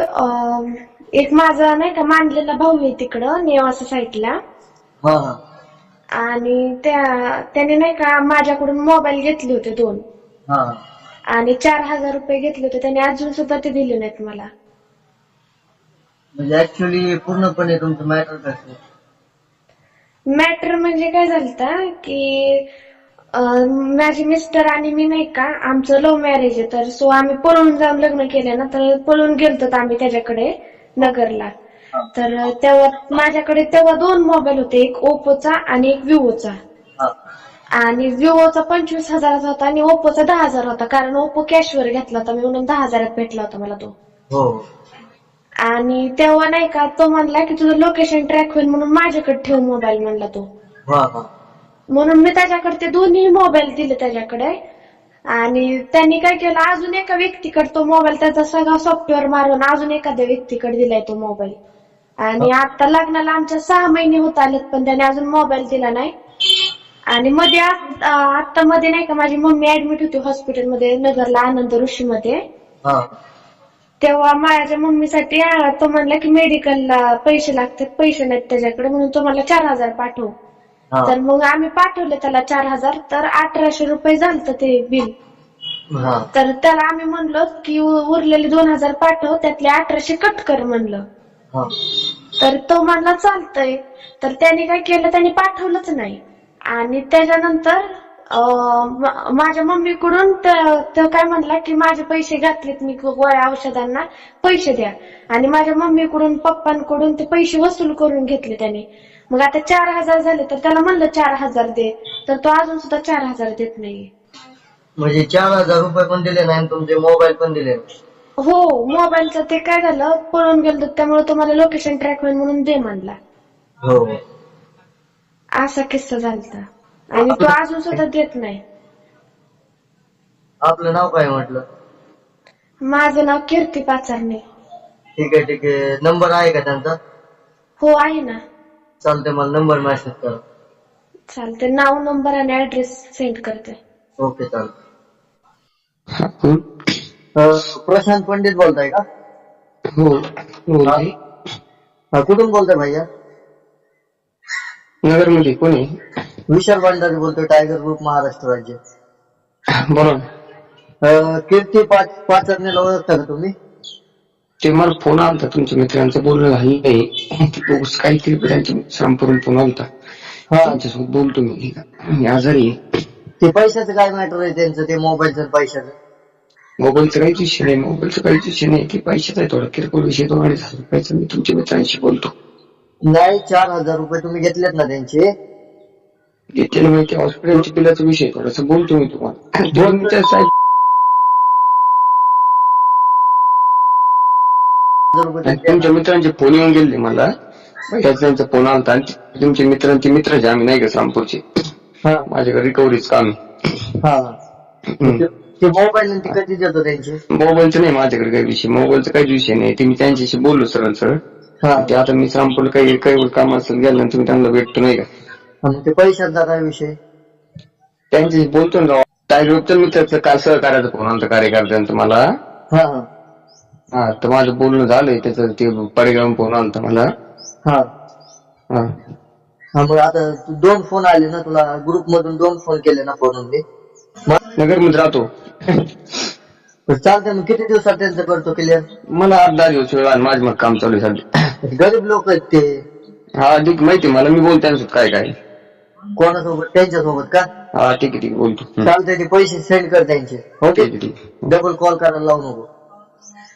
अं, एक माझा नाही का मांडलेला भाऊ आहे तिकडं नेवासा साईडला. हा हा. आणि त्या त्याने नाही का माझ्याकडून मोबाईल घेतले होते दोन. हा. आणि चार हजार रुपये घेतले होते त्याने अजून सुद्धा ते दिले नाहीत मला. म्हणजे ऍक्च्युली पूर्णपणे तुमचं मॅटर मॅटर म्हणजे काय झालं की माझे मिस्टर आणि मी नाही का आमचं लव्ह मॅरेज आहे तर सो आम्ही पळून जाऊन लग्न केलं ना तर पळून गेलतो आम्ही त्याच्याकडे नगरला. तर तेव्हा माझ्याकडे तेव्हा दोन मोबाईल होते एक ओप्पोचा आणि एक विवोचा आणि विवोचा पंचवीस हजाराचा होता आणि ओप्पोचा दहा हजार होता कारण ओप्पो कॅशवर घेतला होता मी म्हणून दहा हजारात भेटला होता मला तो. हो. आणि तेव्हा नाही का तो म्हणला की तुझं लोकेशन ट्रॅक होईल म्हणून माझ्याकडे ठेव मोबाईल म्हणला तो. म्हणून मी त्याच्याकडे ते दोन्ही मोबाईल दिले त्याच्याकडे. आणि त्यांनी काय केलं अजून एका व्यक्तीकडे तो मोबाईल त्याचा सगळा सॉफ्टवेअर मारून अजून एखाद्या व्यक्तीकडे दिलाय तो मोबाईल आणि आता लग्नाला आमच्या सहा महिने होत आलेत पण त्याने अजून मोबाईल दिला नाही. आणि मध्ये आत- मध्ये नाही का माझी मम्मी ऍडमिट होती हॉस्पिटलमध्ये नगरला आनंद ऋषीमध्ये हा. तेव्हा माझ्या मम्मीसाठी तो म्हणला की मेडिकलला पैसे लागतात पैसे नाहीत त्याच्याकडे म्हणून तो मला चार हजार पाठव. तर मग आम्ही पाठवले त्याला चार हजार तर अठराशे रुपये झालं ते बिल. तर त्याला आम्ही म्हणलो की उरलेले दोन हजार पाठव त्यातले अठराशे कट कर म्हणलं. तर तो म्हणला चालतंय. तर त्याने काय केलं त्याने पाठवलंच नाही. आणि त्याच्यानंतर माझ्या मम्मीकडून त- तो काय म्हणला की माझे पैसे घातलेत मी गोळ्या औषधांना पैसे द्या. आणि माझ्या मम्मीकडून पप्पांकडून ते पैसे वसूल करून घेतले त्याने. मग आता चार हजार झाले तर त्याला म्हणलं चार हजार दे. तर तो अजून सुद्धा चार हजार देत नाहीये. म्हणजे चार हजार रुपये पण दिले नाही आणि तुमचे मोबाईल पण दिले नाही. हो मोबाईलचं ते काय झालं? पळून गेलं त्यामुळे तुम्हाला लोकेशन ट्रॅक होईल म्हणून दे म्हणला. हो. असा किस्सा झालता. आणि तो अजून सुद्धा देत नाही. आपलं नाव काय म्हटलं? माझं नाव कीर्ती पाचारणे ठीक आहे ठीक आहे. नंबर आहे का त्यांचा? हो आहे ना. चालते मला नंबर मेसेज करा. चालते नाव नंबर आणि ऍड्रेस सेंड करते. ओके चालते हा, कोण अं, प्रशांत पंडित बोलताय का? हो हा. कुठून बोलताय भैया? नगरमध्ये कोण? आहे विशाल भंडारी बोलतोय टायगर ग्रुप महाराष्ट्र राज्य. बोला ना. अं, कीर्ती पाच पाचरणीला ओळखता का तुम्ही? ते मला फोन आलता तुमच्या मित्रांचं बोलणं झालं नाही. काहीतरी त्यांच्या श्रामपुरून फोन आलता. हा. त्यांच्यासोबत बोलतो मी आजारी आहे. ते पैशाचं काय मॅटर आहे त्यांचं ते मोबाईलचं आणि पैशाचं? मोबाईलचं काहीच विषय नाही मोबाईलचं काहीच विषय नाही. की पैशाचा आहे थोडा. किरकोळ विषय दोन अडीच हजार रुपयाचा मी तुमच्या मित्रांशी बोलतो. नाही चार हजार रुपये तुम्ही घेतलेत ना त्यांचे? घेतलेलं माहिती हॉस्पिटलच्या बिलाचा विषय थोडासा. बोलतो मी तुम्हाला. दोन मिनिटं साहेब हजार रुपये आणि त्यांचे- तुमच्या मित्रांचे फोन येऊन गेले मला. त्याचा त्यांचा फोन आलता आणि तुमच्या मित्रांचे आहे, आम्ही नाही का श्रामपूरचे हा. माझ्याकडे रिकव्हरीच काम आहे. हा. हम्म. ते- ते मोबाईल आणि ते कधी देतो त्यांचे? मोबाईलचं नाही माझ्याकडे काही विषय. मोबाईलचा काहीच विषय नाही. ते मी त्यांच्याशी बोललो सरळ सरळ. हा. ते आता मी श्रामपूरला काही काही काम असेल गेलं तुम्ही त्यांना भेटतो नाही का? आणि ते पैशाचा काय विषय? त्यांच्याशी बोलतो ना टायगर मित्राचं काल सहकार्याचा फोन आमचा कार्यकर्त्यांचा मला? हा हा. हा तर माझं बोलणं झालंय त्याचं ते पडेगाव फोन आलता मला. हा. हा. हा मग आता तू दोन फोन आले ना तुला ग्रुप मधून दोन फोन केले ना फोन नगरमध्ये राहतो. चालतंय मग किती दिवसात त्यांचं करतो क्लिअर मला आठ दहा दिवस वेळ आहे, माझं मग काम चालू आहे सध्या. गरीब लोक आहेत ते. हा ठीक माहिती आहे मला मी बोलतो त्यांच्यासोबत काय काय. कोणासोबत? त्यांच्यासोबत का? हा ठीक आहे ठीक आहे बोलतो. चालतंय ते पैसे सेंड कर त्यांचे. ठीक आहे ठीक. आहे डबल कॉल करायला लावू नको.